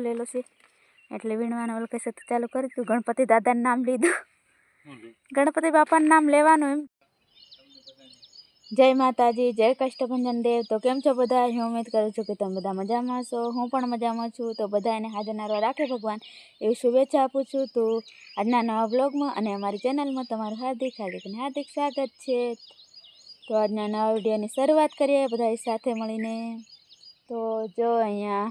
ખુલેલો છે. એટલે વીણવાનો ઓલ કહેશે તો ચાલુ કરી દીધું ગણપતિ દાદાનું નામ લીધું. ગણપતિ બાપાનું નામ લેવાનું એમ. જય માતાજી જય કષ્ટભંજન દેવ. તો કેમ છો બધા? હું ઉમેદ કરું છું કે તમે બધા મજામાં છો હું પણ મજામાં છું. તો બધાને હાજર નારવા રાખે ભગવાન. એવી શુભેચ્છા આપું છું. તો આજના નવા બ્લોગમાં અને અમારી ચેનલમાં તમારું હાર્દિક હાર્દિક અને હાર્દિક સ્વાગત છે. તો આજના નવા વિડીયોની શરૂઆત કરીએ બધા સાથે મળીને. તો જો અહીંયા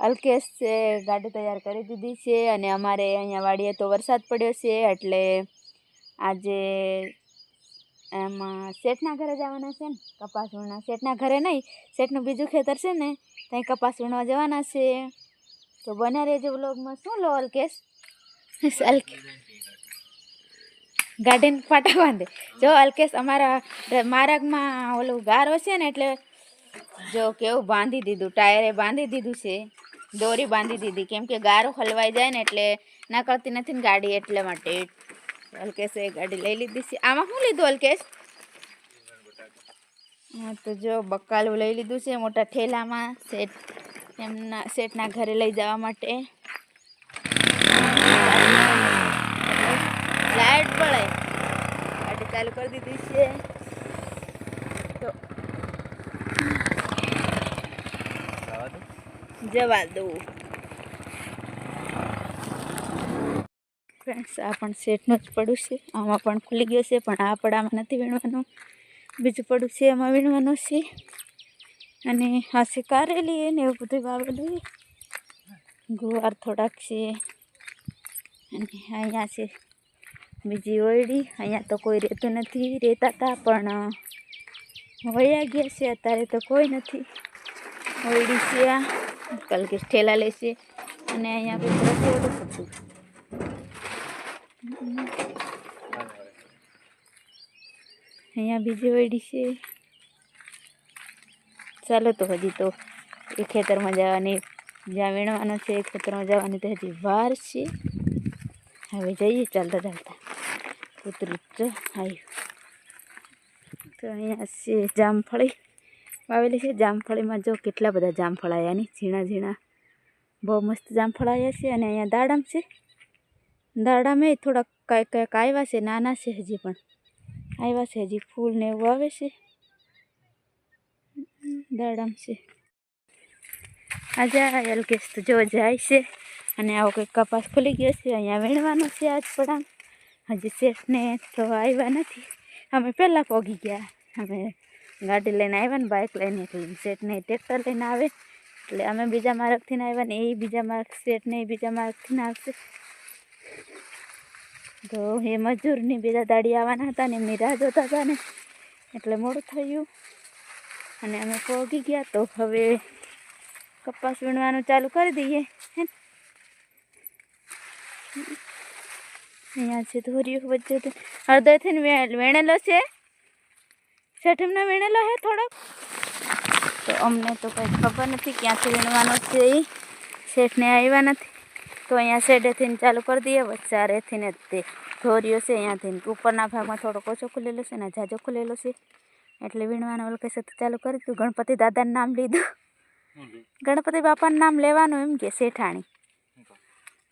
અલ્કેશ છે, ગાડી તૈયાર કરી દીધી છે અને અમારે અહીંયા વાડીએ તો વરસાદ પડ્યો છે એટલે આજે એમાં, શેઠના ઘરે જવાના છે ને, કપાસ વીણવા શેઠના ઘરે નહીં, શેઠનું બીજું ખેતર છે ને, ત્યાં કપાસ વીણવા જવાના છે. તો બને રહેજો બ્લોગમાં શું લો અલ્કેશ? અલ્કેશ ગાડીને પાટા બાંધે જો અલ્કેશ અમારા માર્ગમાં ઓલું ગારો છે ને એટલે જો કેવું બાંધી દીધું, ટાયરે બાંધી દીધું છે, દોરી બાંધી દીધી. કેમ કે ગારો હલવાઈ જાય ને એટલે નીકળતી નથી ને ગાડી એટલે માટે. અલ્કેશે ગાડી લઈ લીધી છે. આમાં શું લીધું અલ્કેશ? હા, તો જો બકાલું લઈ લીધું છે મોટા ઠેલામાં શેઠ એમના શેઠના ઘરે લઈ જવા માટે. લાઈટ પડે ગાડી ચાલુ કરી દીધી છે. જવા દઉં. ફ્રેન્ડ્સ આ પણ સેટનું જ પડું છે. આમાં પણ ખુલી ગયો છે, પણ આ પડામાં નથી વીણવાનું. બીજું પડું છે, એમાં વીણવાનું છે. અને આ છે કારેલી ને એવું બધું વાવેલું. ગુવાર થોડાક છે. અને અહીંયા છે બીજી ઓયડી. અહીંયા તો કોઈ રહેતું નથી, રહેતા હતા પણ વયા ગયા છે. અત્યારે તો કોઈ નથી. ઓયડી છે આ. કલકે ઠેલા લેશે. અને અહીંયા આપણે રસોડું હતું અહીંયા બીજી વડી છે. ચાલો તો હજી તો એ ખેતરમાં જવાની, જ્યાં વીણવાનો છે, એ ખેતરમાં જવાની તો હજી વાર છે. હવે જઈએ, ચાલતા ચાલતા. કૂતરું તો આવ્યું તો અહીંયા છે, જામફળી. વાવેલી છે જામફળીમાં. જો કેટલા બધા જામફળ આવ્યા નહીં ઝીણા ઝીણા. બહુ મસ્ત જામફળ આવ્યા છે અને અહીંયા દાડમ છે. દાડામાં થોડાક કાંઈક કાંઈક આવ્યા છે, નાના છે હજી પણ. આવ્યા છે હજી ફૂલ ને એવું આવે છે. દાડમ છે. આજે એલકેસ તો જો જાય છે અને આવો કંઈક કપાસ ખુલી ગયો છે. અહીંયા વીણવાનો છે આજ પડામ હજી શેઠને તો આવ્યા નથી. અમે પહેલાં પહોંચી ગયા. અમે ગાડી લઈને આવ્યા ને બાઇક લઈને એટલે નહીં ટ્રેક્ટર લઈને આવે. એટલે અમે બીજા માર્ગથી આવ્યા ને એ બીજા માર્ગ સેટ નહીં બીજા માર્ગથી આવશે. તો એ મજૂરની બીજા દાડી આવવાના હતા ને એમની રાહ જોતા હતા ને. એટલે મોડું થયું. અને અમે પહોંચી ગયા તો હવે કપાસ વીણવાનું ચાલુ કરી દઈએ, હે? અહીંયા છે ધોર્યું વચ્ચે હૃદયથી વેણેલો છે. છઠમનો વીણેલો હે થોડોક તો અમને તો કંઈ ખબર નથી ક્યાંથી વીણવાનો છે એ શેઠને આવ્યા નથી. તો અહીંયા શેડેથી ચાલુ કરી દઈએ. વચ્ચારેથી ને તે ધોર્યો છે. અહીંયાથી ઉપરના ભાગમાં થોડોક ઓછો ખુલેલો છે ને જાજો ખુલેલો છે. એટલે વીણવાનો ઓલ કહેશે તો ચાલુ કરી દીધું. ગણપતિ દાદાનું નામ લીધું. ગણપતિ બાપાનું નામ લેવાનું એમ કે શેઠાણી.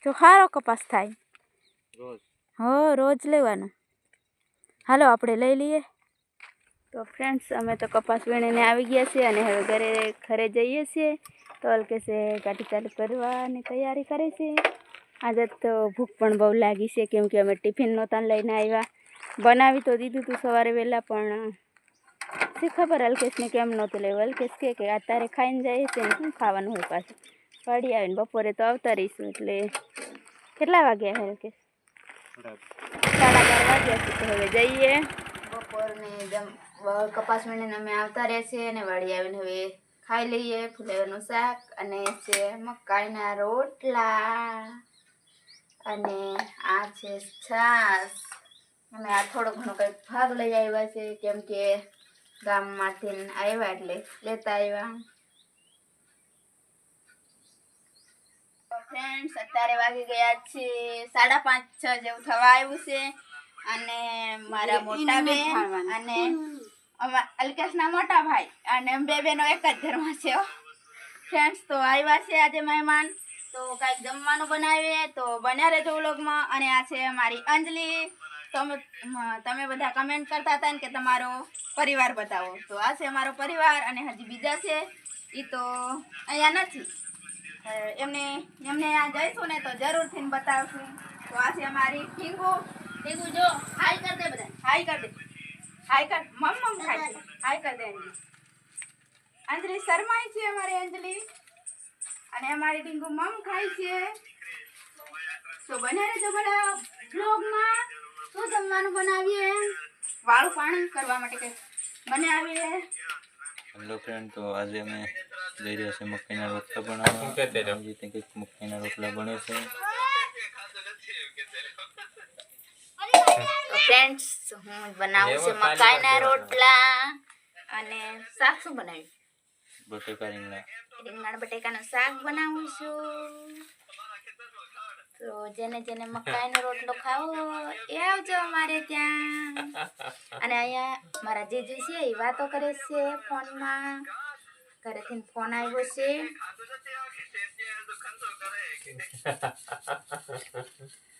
જો સારો કપાસ થાય. હો રોજ લેવાનું. હાલો આપણે લઈ લઈએ. તો ફ્રેન્ડ્સ અમે તો કપાસ વીણીને આવી ગયા છીએ અને હવે ઘરે ઘરે જઈએ છીએ. તો અલ્કેશે ગાડી ચાલુ કરવાની તૈયારી કરે છે. આજે તો ભૂખ પણ બહુ લાગી છે કેમ કે અમે ટિફિન નહોતા લઈને આવ્યા. બનાવી તો દીધું હતું સવારે વહેલા પણ શી ખબર અલ્કેશને કેમ નહોતું લેવું? અલ્કેશ કહે કે અત્યારે ખાઈને જઈએ છે ને શું ખાવાનું હોય પાછું? પડી આવીને બપોરે તો આવતા રહીશું એટલે કેટલા વાગ્યા હે અલ્કેશ? સાડા બાર વાગ્યા છે તો હવે જઈએ. બપોરને જમ કપાસ વીણીને અમે આવતા રહે છે અને વાળી આવીને હવે ખાઈ લઈએ ફુલેવરનું શાક અને છે મકાઈના રોટલા અને આ છે છાસ. અને આ થોડો ઘણો કંઈક ભાગ લઈ આવ્યા છે કેમ કે ગામમાંથી આવ્યા એટલે લેતા આવ્યા. ફ્રેન્ડ્સ અત્યારે વાગી ગયા છે સાડા પાંચ છ જેવું થવા આવ્યું છે. અને મારા મોટા બેન અને અમા- અલ્કેશના મોટા ભાઈ અને બે બેનો એક જ ઘરમાં છે ફ્રેન્ડ્સ તો આવ્યા છે આજે મહેમાન. તો કાંઈક જમવાનું બનાવીએ. તો બન્યા રહેજો વ્લોગમાં. અને આ છે મારી અંજલિ. તમે તમે બધા કમેન્ટ કરતા હતા ને કે તમારો પરિવાર બતાવો. તો આ છે અમારો પરિવાર અને હજી બીજા છે. એ તો અહીંયા નથી. એમને એમને અહીંયા જઈશું ને તો જરૂરથી બતાવશું. તો આ છે અમારી ઠીંગુ ઠીંગુ જો હાય કરી દે બધા. હાઈ કરી દે. હાય કર મમ મમ ખાય છે. હાય કર દે અંજલિ અંજલિ શર્માય છે અમારી અંજલિ. અને અમારી ટીંગુ મમ ખાય છે. તો બને રહેજો બધા બ્લોગમાં શું જમવાનું બનાવીએ? વાળું પાણી કરવા માટે કંઈક બનાવીએ હેલો ફ્રેન્ડ તો આજે અમે જઈ રહ્યા છીએ મકાઈના રોટલા બનાવવા. કંઈક મકાઈના રોટલા બને છે તો ફ્રેન્ડ્સ હું બનાવું છું મકાઈના રોટલા અને શાક શું બનાવ્યું? બટેકા રીંગણા. રીંગણા બટેકાનું શાક બનાવું છું. તો જેને જેને મકાઈનો રોટલો ખાવો એ આવજો અમારે ત્યાં. અને અહીંયા મારા જીજુ છે એ વાતો કરે છે ફોનમાં. ઘરેથી ફોન આવ્યો છે.